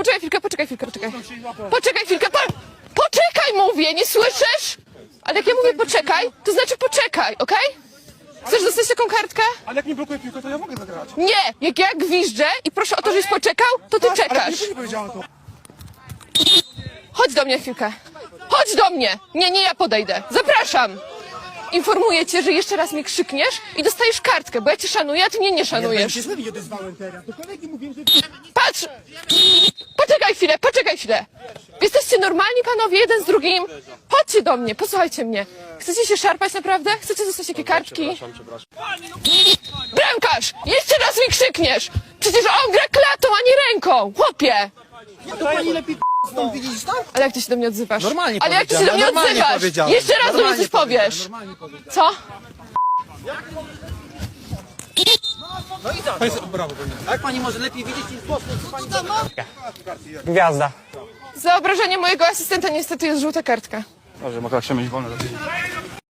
Poczekaj chwilkę, poczekaj chwilkę, poczekaj. Poczekaj chwilkę, po... poczekaj mówię, nie słyszysz? Ale jak ja mówię poczekaj, to znaczy poczekaj, okej? Chcesz dostać taką kartkę? Ale jak mi blokuje piłkę, to ja mogę zagrać. Nie! Jak ja gwiżdżę i proszę o to, żeś poczekał, to ty Ale czekasz. nie, to. Chodź do mnie chwilkę. Chodź do mnie! Nie, nie, ja podejdę. Zapraszam! Informuję cię, że jeszcze raz mi krzykniesz i dostajesz kartkę, bo ja cię szanuję, a ty mnie nie Ja szanujesz. się odezwałem teraz. Do kolegi mówiłem, że... Patrz! Poczekaj chwilę, poczekaj chwilę. Jesteście normalni panowie, jeden z drugim? Chodźcie do mnie, posłuchajcie mnie. Chcecie się szarpać naprawdę? Chcecie dostać jakie kartki? Bramkarz! Jeszcze raz mi krzykniesz! Przecież on gra klatą, a nie ręką! Chłopie! To pani lepiej stąd widzisz tam? Ale jak ty się do mnie odzywasz? Normalnie Ale jak ty się do mnie powiedziałem, normalnie odzywasz? powiedziałem. Jeszcze raz do mnie Normalnie coś powiesz. Normalnie powiedziałem. Co? Jak pani może lepiej widzieć niż sposób? Gwiazda. Za obrażenie mojego asystenta niestety jest żółta kartka. Dobrze, mogę się mieć wolne do